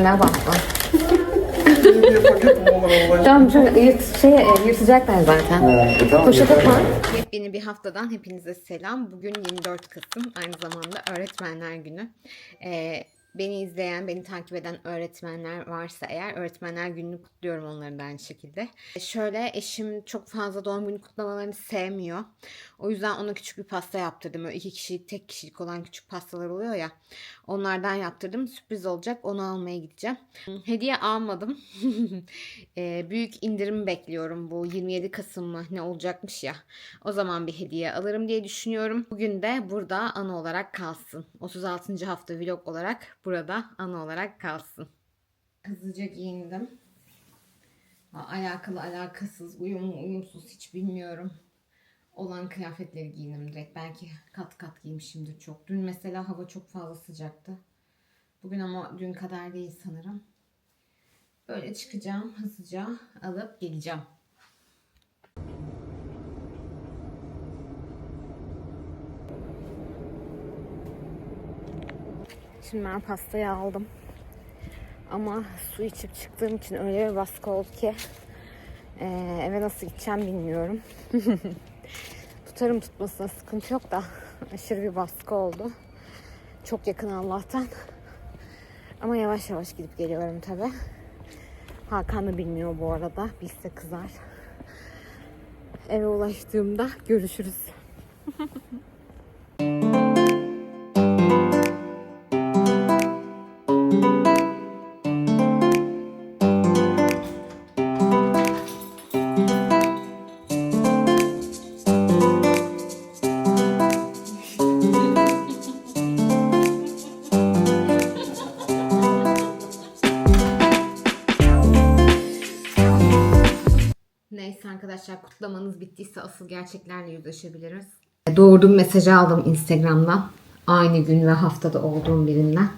Olur Allah Tamam çok yırt, şey, e, yırtacaklar zaten. E, tamam, Poşete koy. Yepyeni bir haftadan hepinize selam. Bugün 24 Kasım. Aynı zamanda Öğretmenler Günü. Ee, beni izleyen, beni takip eden öğretmenler varsa eğer öğretmenler gününü kutluyorum onların da aynı şekilde. Şöyle eşim çok fazla doğum günü kutlamalarını sevmiyor. O yüzden ona küçük bir pasta yaptırdım. Öyle iki kişilik, tek kişilik olan küçük pastalar oluyor ya. Onlardan yaptırdım. Sürpriz olacak. Onu almaya gideceğim. Hediye almadım. Ee, büyük indirim bekliyorum. Bu 27 Kasım mı ne olacakmış ya. O zaman bir hediye alırım diye düşünüyorum. Bugün de burada anı olarak kalsın. 36. hafta vlog olarak burada anı olarak kalsın. Hızlıca giyindim. Alakalı alakasız, uyumlu uyumsuz hiç bilmiyorum. Olan kıyafetleri giyindim direkt. Belki kat kat giymişimdir çok. Dün mesela hava çok fazla sıcaktı. Bugün ama dün kadar değil sanırım. Böyle çıkacağım hızlıca alıp geleceğim. Şimdi ben pastayı aldım. Ama su içip çıktığım için öyle bir baskı oldu ki eee, eve nasıl gideceğim bilmiyorum. Tutarım tutmasına sıkıntı yok da aşırı bir baskı oldu. Çok yakın Allah'tan. Ama yavaş yavaş gidip geliyorum tabi. Hakan da bilmiyor bu arada. Bilse kızar. Eve ulaştığımda görüşürüz. kutlamanız bittiyse asıl gerçeklerle yüzleşebiliriz. Doğurduğum mesajı aldım Instagram'dan. Aynı gün ve haftada olduğum birinden.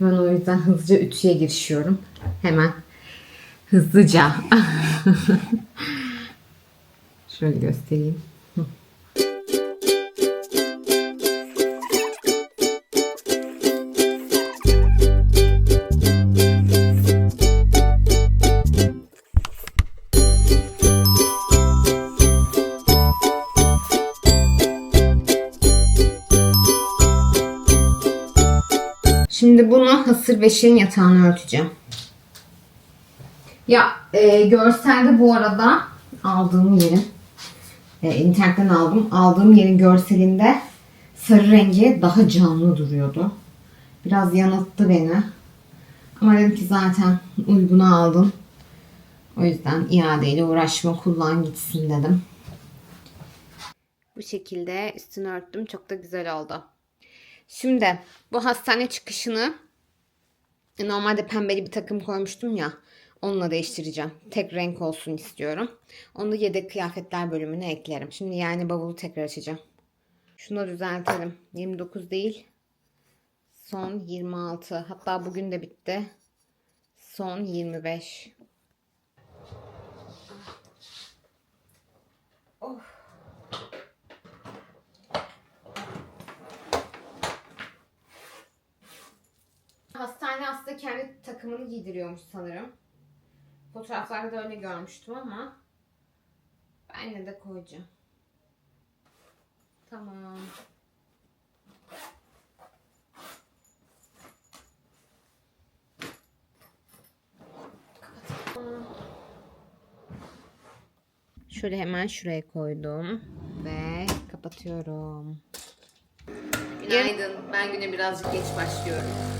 Ben o yüzden hızlıca ütüye girişiyorum. Hemen hızlıca. Şöyle göstereyim. Şimdi bunu hasır beşiğin yatağını örteceğim. Ya e, görselde bu arada aldığım yerin e, internetten aldım. Aldığım yerin görselinde sarı rengi daha canlı duruyordu. Biraz yanılttı beni. Ama dedim ki zaten uygunu aldım. O yüzden iadeyle uğraşma kullan gitsin dedim. Bu şekilde üstünü örttüm. Çok da güzel oldu. Şimdi bu hastane çıkışını normalde pembeli bir takım koymuştum ya. Onunla değiştireceğim. Tek renk olsun istiyorum. Onu da yedek kıyafetler bölümüne eklerim. Şimdi yani bavulu tekrar açacağım. Şunu düzeltelim. 29 değil. Son 26. Hatta bugün de bitti. Son 25. Hastane aslında kendi takımını giydiriyormuş sanırım. Fotoğraflarda da öyle görmüştüm ama ben yine de koyacağım. Tamam. Şöyle hemen şuraya koydum ve kapatıyorum. Günaydın. Ben güne birazcık geç başlıyorum.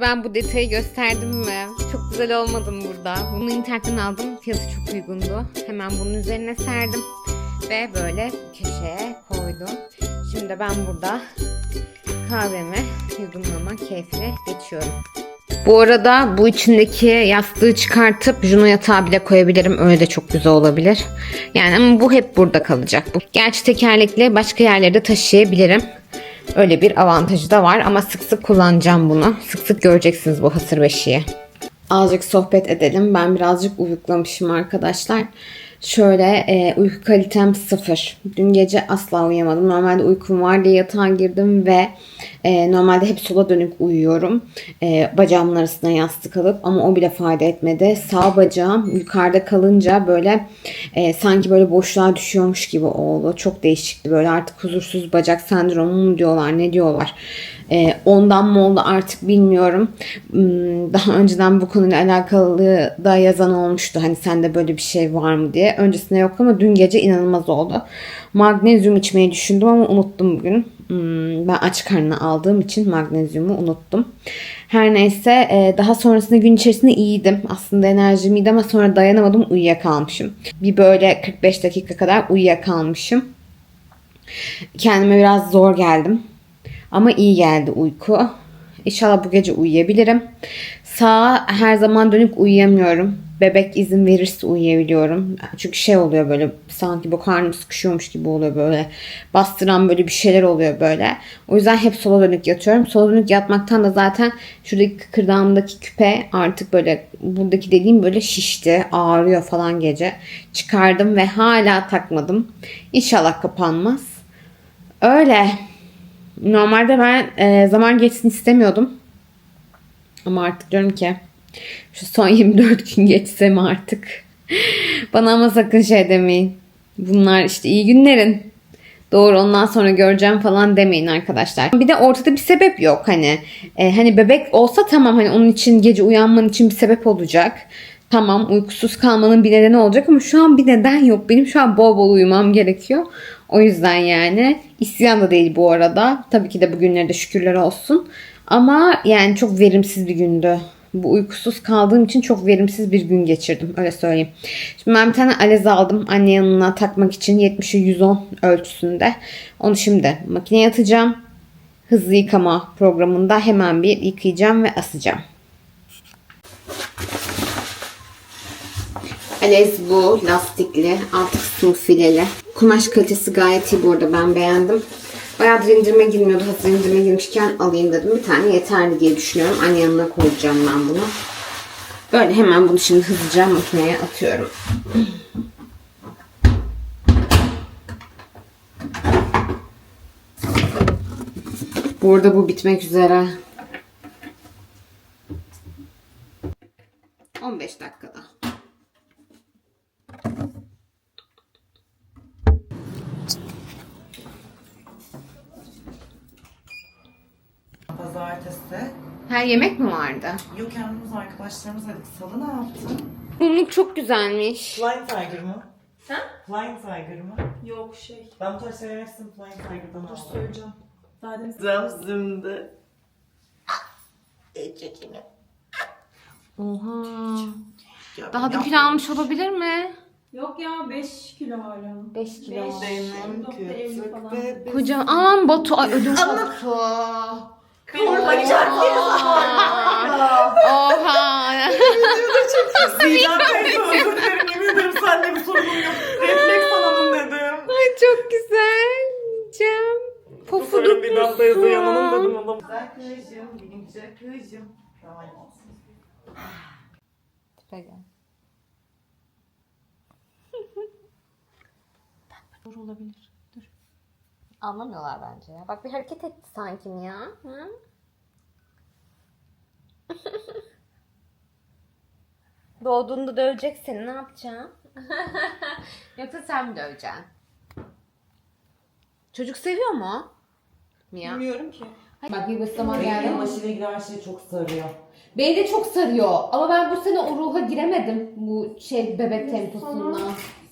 Ben bu detayı gösterdim mi? Çok güzel olmadı mı burada? Bunu internetten aldım. Fiyatı çok uygundu. Hemen bunun üzerine serdim. Ve böyle köşeye koydum. Şimdi ben burada kahvemi yudumlama keyfine geçiyorum. Bu arada bu içindeki yastığı çıkartıp Juno yatağı bile koyabilirim. Öyle de çok güzel olabilir. Yani ama bu hep burada kalacak. Bu. Gerçi tekerlekle başka yerlere de taşıyabilirim. Öyle bir avantajı da var ama sık sık kullanacağım bunu. Sık sık göreceksiniz bu hasır beşiği. Azıcık sohbet edelim. Ben birazcık uyuklamışım arkadaşlar. Şöyle e, uyku kalitem sıfır. Dün gece asla uyuyamadım. Normalde uykum var diye yatağa girdim ve e, normalde hep sola dönük uyuyorum. E, bacağımın arasına yastık alıp ama o bile fayda etmedi. Sağ bacağım yukarıda kalınca böyle e, sanki böyle boşluğa düşüyormuş gibi oldu. Çok değişikti. Böyle artık huzursuz bacak sendromu mu diyorlar ne diyorlar. E, ondan mı oldu artık bilmiyorum. Hmm, Daha önceden bu konuyla alakalı da yazan olmuştu. Hani sende böyle bir şey var mı diye. Öncesinde yok ama dün gece inanılmaz oldu. Magnezyum içmeyi düşündüm ama unuttum bugün. Hmm, Ben aç karnına aldığım için magnezyumu unuttum. Her neyse e, daha sonrasında gün içerisinde iyiydim. Aslında enerjim iyiydi ama sonra dayanamadım uyuyakalmışım. Bir böyle 45 dakika kadar uyuyakalmışım. Kendime biraz zor geldim. Ama iyi geldi uyku. İnşallah bu gece uyuyabilirim. Sağa her zaman dönük uyuyamıyorum. Bebek izin verirse uyuyabiliyorum. Çünkü şey oluyor böyle sanki bu karnım sıkışıyormuş gibi oluyor böyle. Bastıran böyle bir şeyler oluyor böyle. O yüzden hep sola dönük yatıyorum. Sola dönük yatmaktan da zaten şuradaki kıkırdağımdaki küpe artık böyle buradaki dediğim böyle şişti. Ağrıyor falan gece. Çıkardım ve hala takmadım. İnşallah kapanmaz. Öyle. Normalde ben e, zaman geçsin istemiyordum. Ama artık diyorum ki şu son 24 gün geçse mi artık? Bana ama sakın şey demeyin. Bunlar işte iyi günlerin. Doğru ondan sonra göreceğim falan demeyin arkadaşlar. Bir de ortada bir sebep yok hani. E, hani bebek olsa tamam hani onun için gece uyanman için bir sebep olacak. Tamam uykusuz kalmanın bir nedeni olacak ama şu an bir neden yok. Benim şu an bol bol uyumam gerekiyor. O yüzden yani isyan da değil bu arada. Tabii ki de bugünlere de şükürler olsun. Ama yani çok verimsiz bir gündü. Bu uykusuz kaldığım için çok verimsiz bir gün geçirdim. Öyle söyleyeyim. Şimdi ben bir tane alez aldım. Anne yanına takmak için 70'e 110 ölçüsünde. Onu şimdi makineye atacağım. Hızlı yıkama programında hemen bir yıkayacağım ve asacağım. Alez bu lastikli, alt kısmı fileli. Kumaş kalitesi gayet iyi bu arada ben beğendim. Bayağıdır indirime girmiyordu. Hazır indirime girmişken alayım dedim. Bir tane yeterli diye düşünüyorum. Anne yanına koyacağım ben bunu. Böyle hemen bunu şimdi hızlıca makineye atıyorum. Bu arada bu bitmek üzere. Yemek mi vardı? Yok kendimiz arkadaşlarımız dedik. Salı ne yaptın? Mumluk çok güzelmiş. Flying Tiger mı? Ha? Flying Tiger mı? Yok şey. Ben bu tarz şeylerin hepsini Flying Tiger'dan aldım. Söyleyeceğim. Zaten Zamzım'da. Oha. Daha da kilo almış olabilir mi? Yok ya 5 kilo hala. 5 kilo. Beş. Benim Elli küçük falan. bebek. Kocaman. Aman Batu. Ay ödüm koptu. Kıvırma Oha. Zidane teyze özür dilerim. Yemin ederim seninle bir sorunum yok. Refleks alalım dedim. Ay çok güzel. Cem. Pofuduk bir daha teyze yanalım dedim. Adam. Güzel kızım. Benim güzel kızım. Tamam. Zor olabilir. Anlamıyorlar bence ya. Bak bir hareket etti sanki mi ya? Hı? Doğduğunda dövecek seni ne yapacaksın? Yoksa sen mi döveceksin? Çocuk seviyor mu? Mia? Bilmiyorum ki. Bak bir zaman Benim geldi. aşırı giren her şey çok sarıyor. Beni de çok sarıyor. Ama ben bu sene o ruha giremedim. Bu şey bebek temposundan.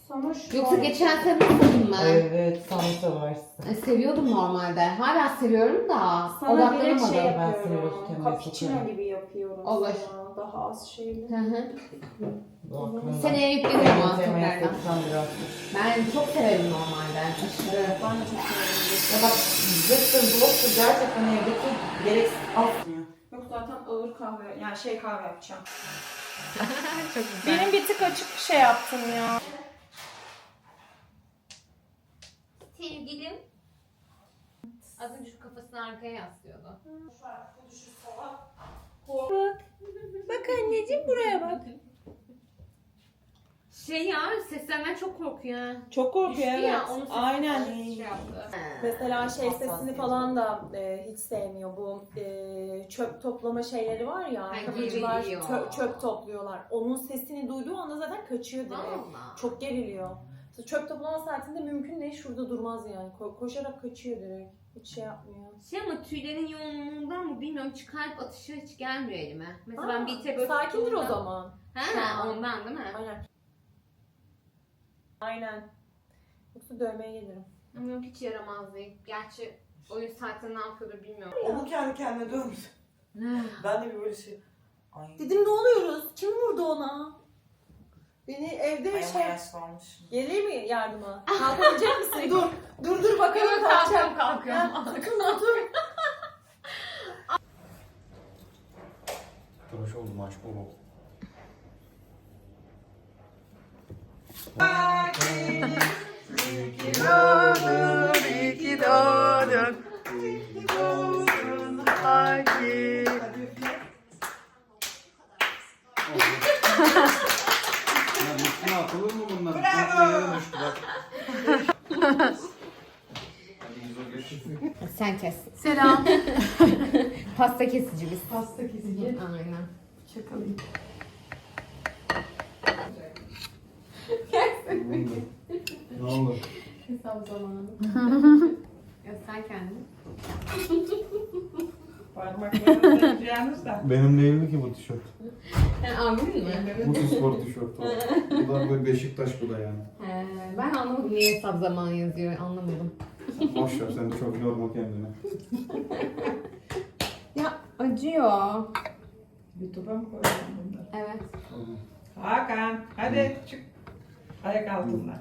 Sana şu Yoksa an- geçen sene nasıldım ben? Evet sen seversin. E, Seviyordum normalde. Hala seviyorum da. Sana direkt Odaklanamadım. şey ben seni yapıyorum. gözükemez Cappuccino tutarım. gibi yapıyorum Olur. sana. Daha az şeyli. Hı hı. Seneye Benim temaya tekrardan. 84. Ben çok severim normalde. Aşırı. Ben de çok seviyorum. Ya bak zıttır bloktur gerçekten evdeki gereksiz asmıyor. Yok zaten ağır kahve, yani şey kahve yapacağım. çok güzel. Benim bir tık açık şey yaptım ya. Sevgilim. Az önce şu kafasını arkaya yaslıyordu. Bak. Bak anneciğim buraya bak. Şey ya seslerden çok korkuyor. ha. Çok korkuyor Düştü evet. ya, onun Aynen. şey yaptı. Mesela şey sesini falan da e, hiç sevmiyor. Bu e, çöp toplama şeyleri var ya. Ha, Kapıcılar geriliyor. çö- çöp topluyorlar. Onun sesini duyduğu anda zaten kaçıyor direkt. Valla. Çok geriliyor. Çöp toplama saatinde mümkün değil şurada durmaz yani. Ko- koşarak kaçıyor direkt. Hiç şey yapmıyor. Şey ama tüylerin yoğunluğundan mı bilmiyorum kalp atışı hiç gelmiyor elime. Mesela ben Aa, bir tek böyle Sakindir o zaman. Ha ondan değil mi? Aynen. Aynen. Yoksa dövmeye gelirim. Ama yok hiç yaramaz değil. Gerçi oyun saatinde ne yapıyordur bilmiyorum. Onu kendi kendine dövmüş. Ben de bir böyle şey. Ay. Dedim ne oluyoruz? Kim vurdu ona? Beni evde Ayağıma şey... yaşlanmış. Geleyim mi yardıma? Kalkabilecek misin? dur. Dur dur bakalım kalkacağım. kalkıyorum. Ha, Sakın otur. Tıraş oldum aşk oğlum. Ya üstüne atılır mı bunlar? Bravo. Yere düştü bak. Hadi İzo geç. Sen kes. Selam. Pasta kesici biz. Pasta kesici. Aynen. Çakalım. Ne oldu? Hesap zamanı. Göster kendini. Parmaklarını deneyeceğiniz de. Benim değildi ki bu tişört. Sen abinin mi? Bu spor tişört o. Bu da böyle Beşiktaş bu da yani. He, ben anlamadım niye hesap zamanı yazıyor anlamadım. Boş ver sen de çok yorma kendini. Ya acıyor. YouTube'a mı koyacağım bunları? Evet. Hakan hadi çık. Ayak altından.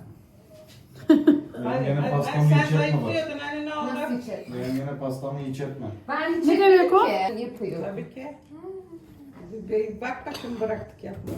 Benim gene pastamı hiç sen etme bak. zayıflıyordun hani ne Nasıl oldu? içerim? Benim gene pastamı hiç etme. Ben hiç Ne demek o? Yapıyor. Tabii ki. Bir bak bakın bıraktık yapmayı.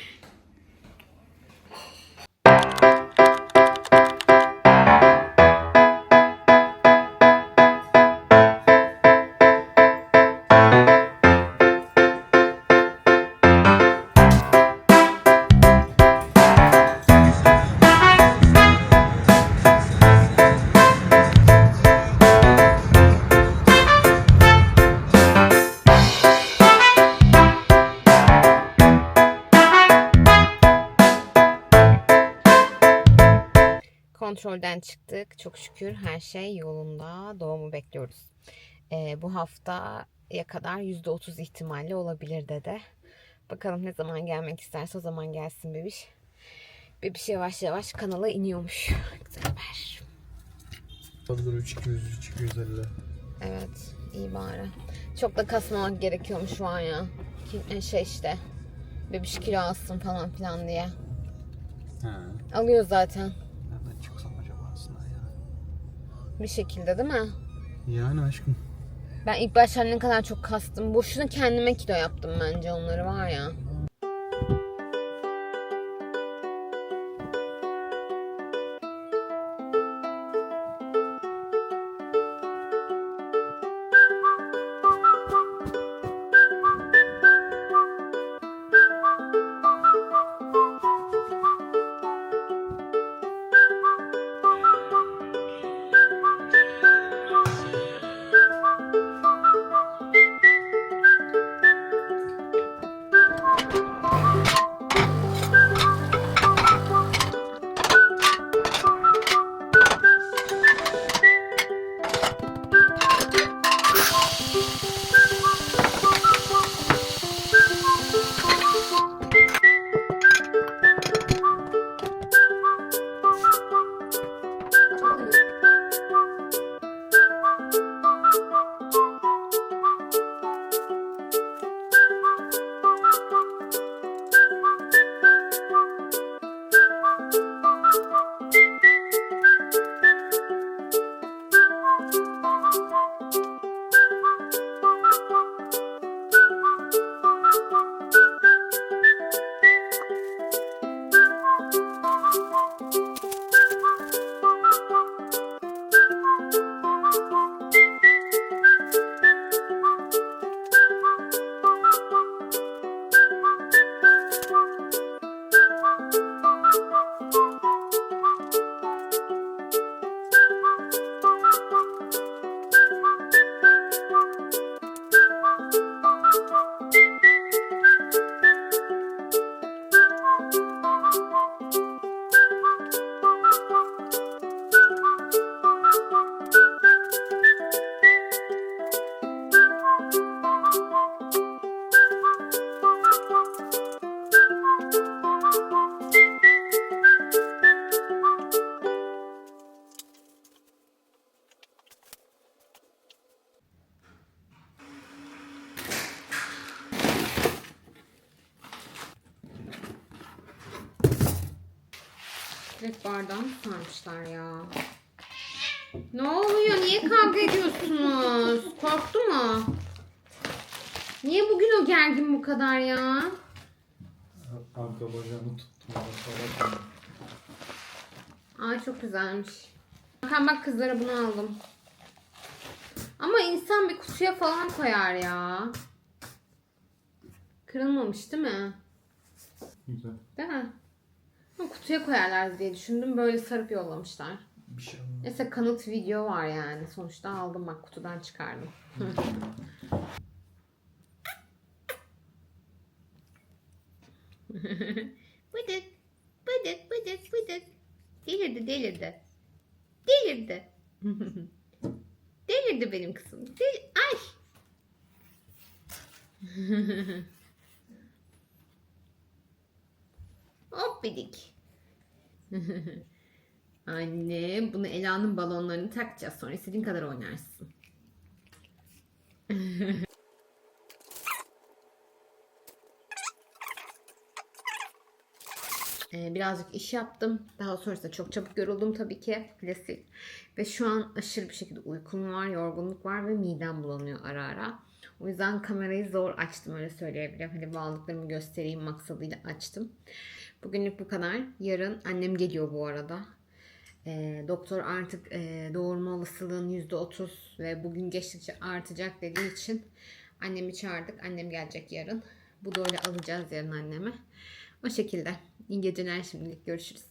Kontrolden çıktık. Çok şükür her şey yolunda. Doğumu bekliyoruz. Ee, bu haftaya kadar %30 ihtimalle olabilir dedi. Bakalım ne zaman gelmek isterse o zaman gelsin bebiş. Bebiş yavaş yavaş kanala iniyormuş. Güzel haber. Olabilir 3 200 3 250. Evet iyi bari. Çok da kasmamak gerekiyormuş şu an ya. Ki- Şey işte. Bebiş kilo alsın falan filan diye. He. Alıyor zaten. Bir şekilde değil mi? Yani aşkım. Ben ilk başta ne kadar çok kastım. Boşuna kendime kilo yaptım bence onları var ya. Direkt bardağı mı sarmışlar ya? Ne oluyor? Niye kavga ediyorsunuz? Korktu mu? Niye bugün o gergin bu kadar ya? Arka bacağını tuttum. Ay çok güzelmiş. Hakan bak kızlara bunu aldım. Ama insan bir kutuya falan koyar ya. Kırılmamış değil mi? Güzel. Değil mi? Ama kutuya koyarlar diye düşündüm. Böyle sarıp yollamışlar. Bir şey olmaz. Neyse kanıt video var yani. Sonuçta aldım bak kutudan çıkardım. bıdık, bıdık, bıdık, bıdık. Delirdi, delirdi. Delirdi. delirdi benim kızım. Del Ay. Hop bidik. Anne bunu Ela'nın balonlarını takacağız. Sonra istediğin kadar oynarsın. Ee, birazcık iş yaptım. Daha sonrasında çok çabuk yoruldum tabii ki. Klasik. Ve şu an aşırı bir şekilde uykum var, yorgunluk var ve midem bulanıyor ara ara. O yüzden kamerayı zor açtım öyle söyleyebilirim. Hani bu aldıklarımı göstereyim maksadıyla açtım. Bugünlük bu kadar. Yarın annem geliyor bu arada. Ee, doktor artık e, doğurma olasılığın %30 ve bugün geçtikçe artacak dediği için annemi çağırdık. Annem gelecek yarın. Bu da öyle alacağız yarın anneme. O şekilde. İyi geceler şimdilik. Görüşürüz.